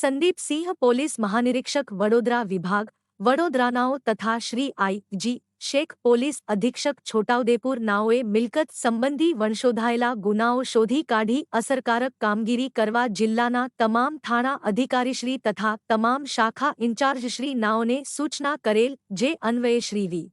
સંદીપ સિંહ police મહાનિરીક્ષક Vadodara વિભાગ વડોદરાનાઓ તથા Shri I G Sheikh police અધિક્ષક છોટાઉદેપુર નાઓએ મિલકત સંબંધી વંશોધાયેલા ગુનાઓ શોધી કાઢી અસરકારક કામગીરી કરવા જિલ્લાના તમામ થાણા અધિકારીશ્રી તથા તમામ શાખા ઇન્ચાર્જશ્રી નાઓને સૂચના કરેલ જે અન્વયે શ્રી વી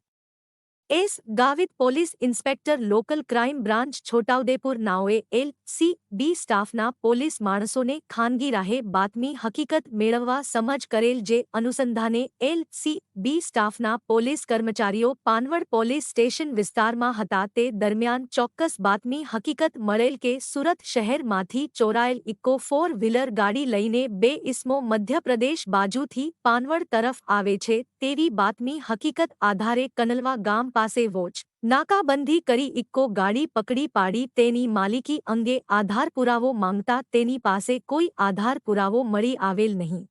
S Gavit police inspector local crime branch Chhotaudepur નાઓએ L C B સ્ટાફના પોલીસ માણસોને ખાનગી રાહે બાતમી હકીકત મેળવવા સમજ કરેલ જે અનુસંધાને એલ સી બી સ્ટાફના પોલીસ કર્મચારીઓ પાનવડ પોલીસ સ્ટેશન વિસ્તારમાં હતા તે દરમિયાન ચોક્કસ બાતમી હકીકત મળેલ કે સુરત શહેરમાંથી ચોરાયેલ ઇકો ફોર વ્હીલર ગાડી લઈને બે ઇસમો મધ્યપ્રદેશ બાજુથી પાનવડ તરફ આવે છે તેવી બાતમી હકીકત આધારે કનલવા ગામ પાસે વોચ નાકાબંધી કરી ઇક્કો ગાડી પકડી પાડી તેની માલિકી અંગે આધાર પુરાવો માંગતા તેની પાસે કોઈ આધાર પુરાવો મળી આવેલ નહીં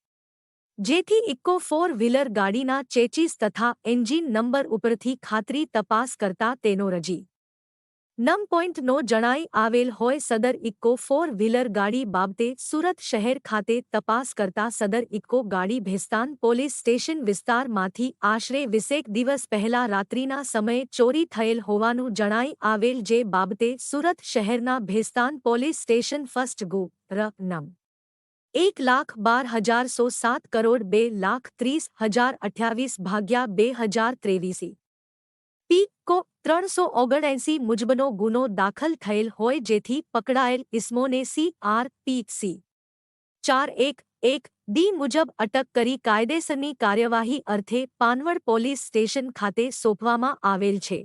જેથી ઇક્કો ફોર વ્હીલર ગાડીના ચેચીસ તથા એન્જિન નંબર ઉપરથી ખાતરી તપાસ કરતા તેનો રજી નમ પોઈન્ટ નો જણાઈ આવેલ હોય સદર ઇક્કો ફોર વ્હીલર ગાડી બાબતે સુરત શહેર ખાતે તપાસ કરતા સદર ઇક્કો ગાડી ભેસ્તાન પોલીસ સ્ટેશન વિસ્તારમાંથી આશરે વીસેક દિવસ પહેલા રાત્રિના સમયે ચોરી થયેલ હોવાનું જણાઈ આવેલ જે બાબતે સુરત શહેરના Bhestan police station first go ર નમ એક લાખ બાર હજાર સો સાત કરોડ બે લાખ ત્રીસ હજાર અઠ્યાવીસ ભાગ્યા બે હજાર ત્રેવીસી પી કો ત્રણસો ઓગણએંસી મુજબનો ગુનો દાખલ થયેલ હોય જેથી પકડાયેલ ઇસ્મોને સી આર પી સી ચાર એક એક ડી મુજબ અટક કરી કાયદેસરની કાર્યવાહી અર્થે પાનવડ પોલીસ સ્ટેશન ખાતે સોંપવામાં આવેલ છે.